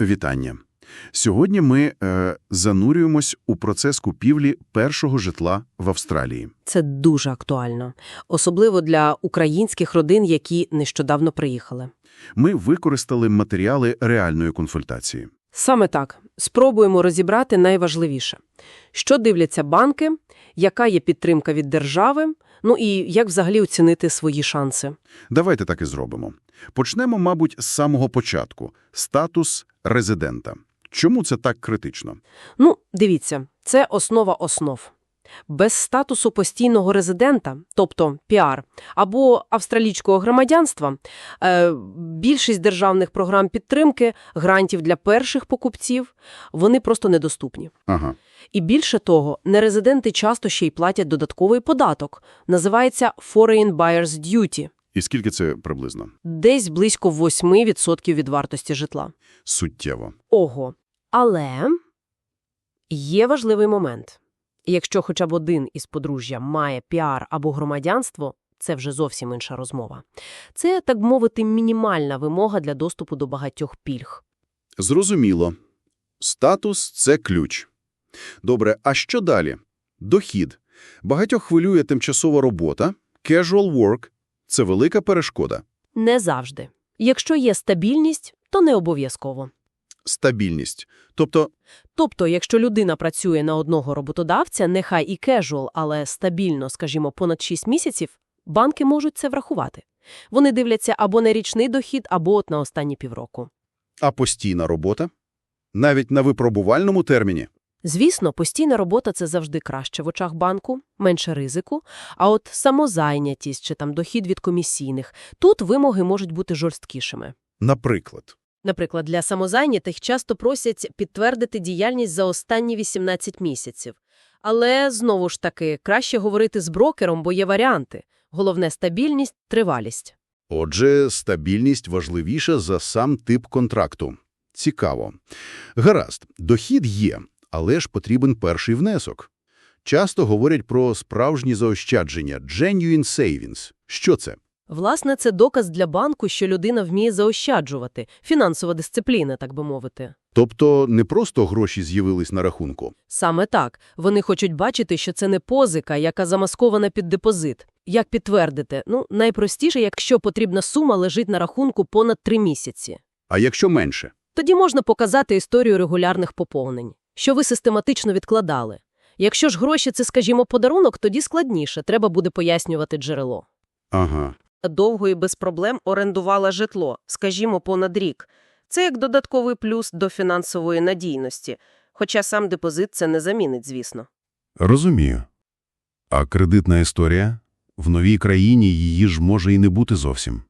Вітання. Сьогодні ми е, занурюємось у процес купівлі першого житла в Австралії. Це дуже актуально, особливо для українських родин, які нещодавно приїхали. Ми використали матеріали реальної консультації. Саме так. Спробуємо розібрати найважливіше. Що дивляться банки, яка є підтримка від держави, ну і як взагалі оцінити свої шанси. Давайте так і зробимо. Почнемо, мабуть, з самого початку – статус резидента. Чому це так критично? Ну, дивіться, це основа основ. Без статусу постійного резидента, тобто піар, або австралійського громадянства, е, більшість державних програм підтримки, грантів для перших покупців, вони просто недоступні. Ага. І більше того, нерезиденти часто ще й платять додатковий податок. Називається Foreign Buyer's Duty. І скільки це приблизно? Десь близько 8% від вартості житла. Суттєво. Ого. Але є важливий момент. Якщо хоча б один із подружжя має піар або громадянство, це вже зовсім інша розмова. Це, так мовити, мінімальна вимога для доступу до багатьох пільг. Зрозуміло. Статус – це ключ. Добре, а що далі? Дохід. Багатьох хвилює тимчасова робота, casual work – це велика перешкода. Не завжди. Якщо є стабільність, то не обов'язково. Стабільність. Тобто, Тобто, якщо людина працює на одного роботодавця, нехай і кежуал, але стабільно, скажімо, понад 6 місяців, банки можуть це врахувати. Вони дивляться або на річний дохід, або от на останні півроку. а постійна робота? Навіть на випробувальному терміні? Звісно, постійна робота – це завжди краще в очах банку, менше ризику, а от самозайнятість чи там дохід від комісійних – тут вимоги можуть бути жорсткішими. Наприклад. Наприклад, для самозайнятих часто просять підтвердити діяльність за останні 18 місяців. Але, знову ж таки, краще говорити з брокером, бо є варіанти. Головне – стабільність, тривалість. Отже, стабільність важливіша за сам тип контракту. Цікаво. Гаразд, дохід є, але ж потрібен перший внесок. Часто говорять про справжні заощадження – genuine savings. Що це? Власне, це доказ для банку, що людина вміє заощаджувати, фінансова дисципліна, так би мовити. Тобто не просто гроші з'явились на рахунку. Саме так. Вони хочуть бачити, що це не позика, яка замаскована під депозит. Як підтвердити? Ну, найпростіше, якщо потрібна сума лежить на рахунку понад три місяці. А якщо менше? Тоді можна показати історію регулярних поповнень, що ви систематично відкладали. Якщо ж гроші – це, скажімо, подарунок, тоді складніше, треба буде пояснювати джерело. Ага. Довго і без проблем орендувала житло, скажімо, понад рік. Це як додатковий плюс до фінансової надійності, хоча сам депозит це не замінить, звісно. Розумію. А кредитна історія? В новій країні її ж може і не бути зовсім.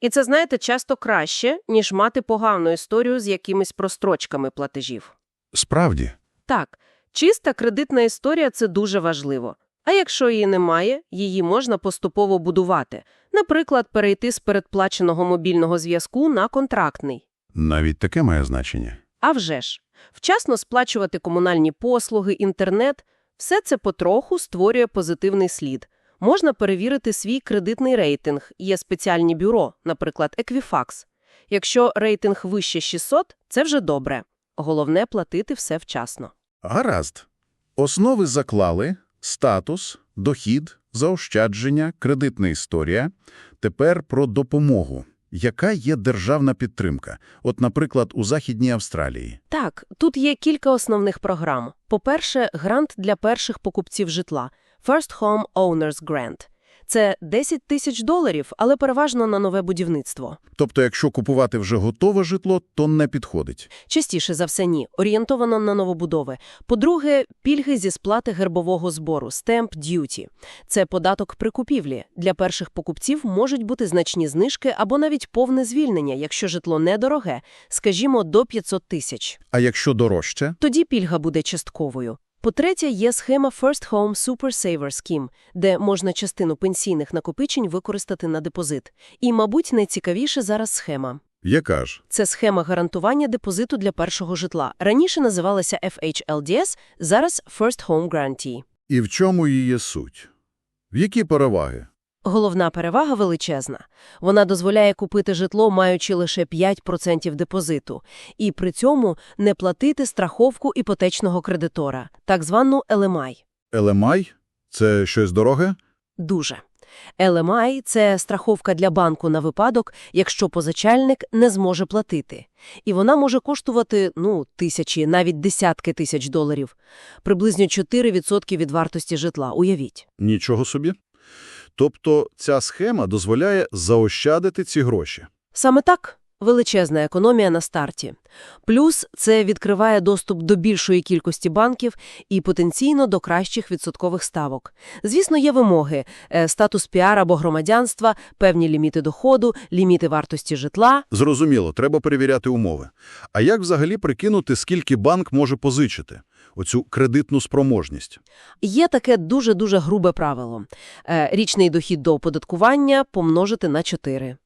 І це, знаєте, часто краще, ніж мати погану історію з якимись прострочками платежів. Справді, Так, чиста кредитна історія – це дуже важливо. А якщо її немає, її можна поступово будувати. Наприклад, перейти з передплаченого мобільного зв'язку на контрактний. навіть таке має значення. А вже ж, вчасно сплачувати комунальні послуги, інтернет – все це потроху створює позитивний слід. Можна перевірити свій кредитний рейтинг. Є спеціальні бюро, наприклад, Equifax. Якщо рейтинг вище 600 – це вже добре. Головне – платити все вчасно. Гаразд. Основи заклали, статус, дохід, заощадження, кредитна історія. Тепер про допомогу. Яка є державна підтримка? От, наприклад, у Західній Австралії. Так, тут є кілька основних програм. По-перше, грант для перших покупців житла – First Home Owners Grant. Це 10 тисяч доларів, але переважно на нове будівництво. Тобто, якщо купувати вже готове житло, то не підходить. Частіше за все ні, орієнтовано на новобудови. По-друге, пільги зі сплати гербового збору – Stamp Duty. Це податок при купівлі. Для перших покупців можуть бути значні знижки або навіть повне звільнення, якщо житло недороге, скажімо, до 500 тисяч. А якщо дорожче? Тоді пільга буде частковою. По-третє, є схема First Home Super Saver Scheme, де можна частину пенсійних накопичень використати на депозит. І, мабуть, найцікавіша зараз схема. Яка ж? Це схема гарантування депозиту для першого житла. Раніше називалася FHLDS, зараз First Home Guarantee. І в чому її суть? В які переваги? Головна перевага величезна. Вона дозволяє купити житло, маючи лише 5% депозиту, і при цьому не платити страховку іпотечного кредитора, так звану LMI. LMI – це щось дороге? Дуже. LMI – це страховка для банку на випадок, якщо позичальник не зможе платити. І вона може коштувати, ну, тисячі, навіть десятки тисяч доларів. Приблизно 4% від вартості житла, уявіть. Нічого собі. Тобто ця схема дозволяє заощадити ці гроші. Саме так – величезна економія на старті. Плюс це відкриває доступ до більшої кількості банків і потенційно до кращих відсоткових ставок. Звісно, є вимоги е, – статус піар або громадянства, певні ліміти доходу, ліміти вартості житла. Зрозуміло, треба перевіряти умови. А як взагалі прикинути, скільки банк може позичити? Оцю кредитну спроможність. Є таке дуже-дуже грубе правило. Е, Річний дохід до оподаткування помножити на 4.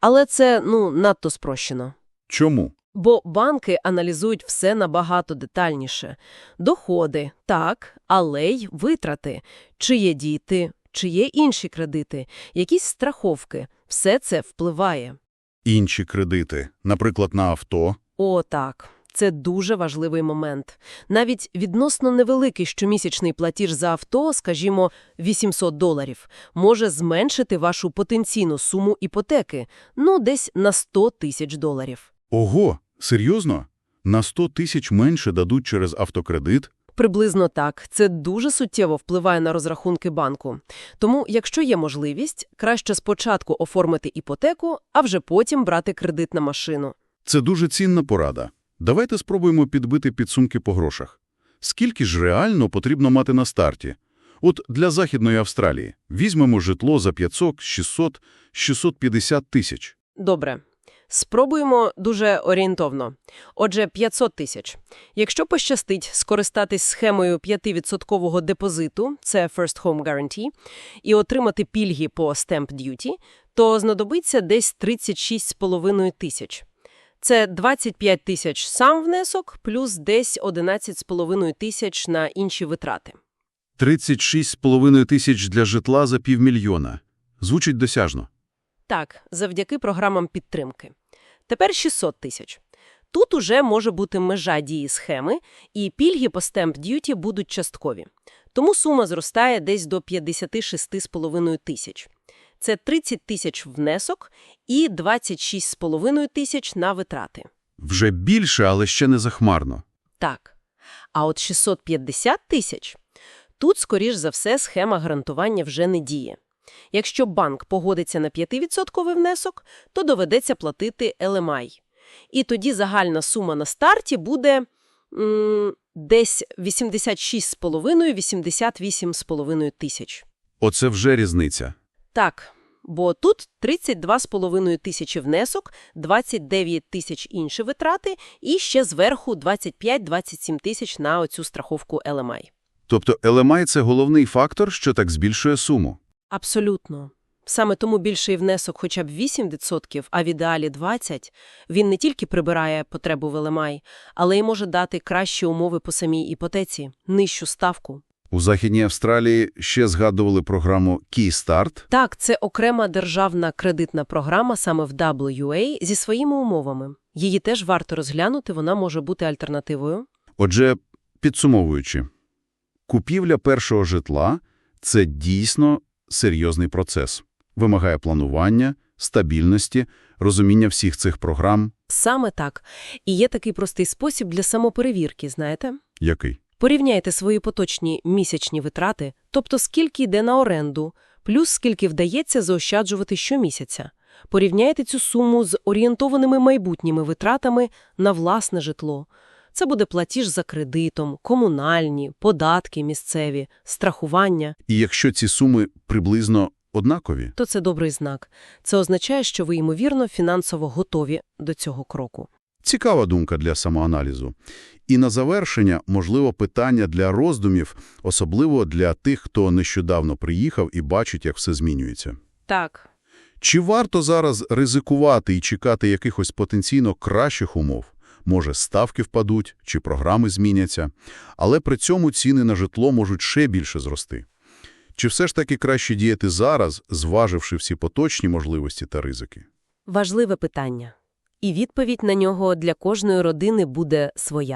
Але це, ну, надто спрощено. Чому? Бо банки аналізують все набагато детальніше. Доходи, так, але й витрати. Чи є діти, чи є інші кредити, якісь страховки. Все це впливає. Інші кредити, наприклад, на авто. О, так. Це дуже важливий момент. Навіть відносно невеликий щомісячний платіж за авто, скажімо, 800 доларів, може зменшити вашу потенційну суму іпотеки, ну, десь на 100 тисяч доларів. Ого, серйозно? На 100 тисяч менше дадуть через автокредит? Приблизно так. Це дуже суттєво впливає на розрахунки банку. Тому, якщо є можливість, краще спочатку оформити іпотеку, а вже потім брати кредит на машину. Це дуже цінна порада. Давайте спробуємо підбити підсумки по грошах. Скільки ж реально потрібно мати на старті? От для Західної Австралії візьмемо житло за 500, 600, 650 тисяч. Добре. Спробуємо дуже орієнтовно. Отже, 500 тисяч. Якщо пощастить скористатись схемою 5% депозиту, це First Home Guarantee, і отримати пільги по Stamp Duty, то знадобиться десь 36,5 тисяч. Це 25 тисяч сам внесок, плюс десь 11,5 тисяч на інші витрати. 36,5 тисяч для житла за півмільйона. Звучить досяжно. Так, завдяки програмам підтримки. Тепер 600 тисяч. Тут уже може бути межа дії схеми, і пільги по Stamp Duty будуть часткові. Тому сума зростає десь до 56,5 тисяч. Це 30 тисяч внесок і 26,5 тисяч на витрати. Вже більше, але ще не захмарно. Так. А от 650 тисяч – тут, скоріш за все, схема гарантування вже не діє. Якщо банк погодиться на 5% внесок, то доведеться платити LMI. І тоді загальна сума на старті буде м, десь 86,5-88,5 тисяч. Оце вже різниця. Так, бо тут 32,5 тисячі внесок, 29 тисяч інші витрати і ще зверху 25-27 тисяч на оцю страховку LMI. Тобто LMI – це головний фактор, що так збільшує суму. Абсолютно. Саме тому більший внесок хоча б 8%, а в ідеалі 20%, він не тільки прибирає потребу в LMI, але й може дати кращі умови по самій іпотеці, нижчу ставку. У Західній Австралії ще згадували програму Key Start. Так, це окрема державна кредитна програма саме в WA зі своїми умовами. Її теж варто розглянути, вона може бути альтернативою. Отже, підсумовуючи, купівля першого житла – це дійсно серйозний процес. Вимагає планування, стабільності, розуміння всіх цих програм. Саме так. І є такий простий спосіб для самоперевірки, знаєте? Який? Порівняйте свої поточні місячні витрати, тобто скільки йде на оренду, плюс скільки вдається заощаджувати щомісяця. Порівняйте цю суму з орієнтованими майбутніми витратами на власне житло. Це буде платіж за кредитом, комунальні, податки місцеві, страхування. І якщо ці суми приблизно однакові, То це добрий знак. Це означає, що ви, ймовірно, фінансово готові до цього кроку. Цікава думка для самоаналізу. І на завершення, можливо, питання для роздумів, особливо для тих, хто нещодавно приїхав і бачить, як все змінюється. Так. Чи варто зараз ризикувати і чекати якихось потенційно кращих умов? Може, ставки впадуть, чи програми зміняться, але при цьому ціни на житло можуть ще більше зрости. Чи все ж таки краще діяти зараз, зваживши всі поточні можливості та ризики? Важливе питання. І відповідь на нього для кожної родини буде своя.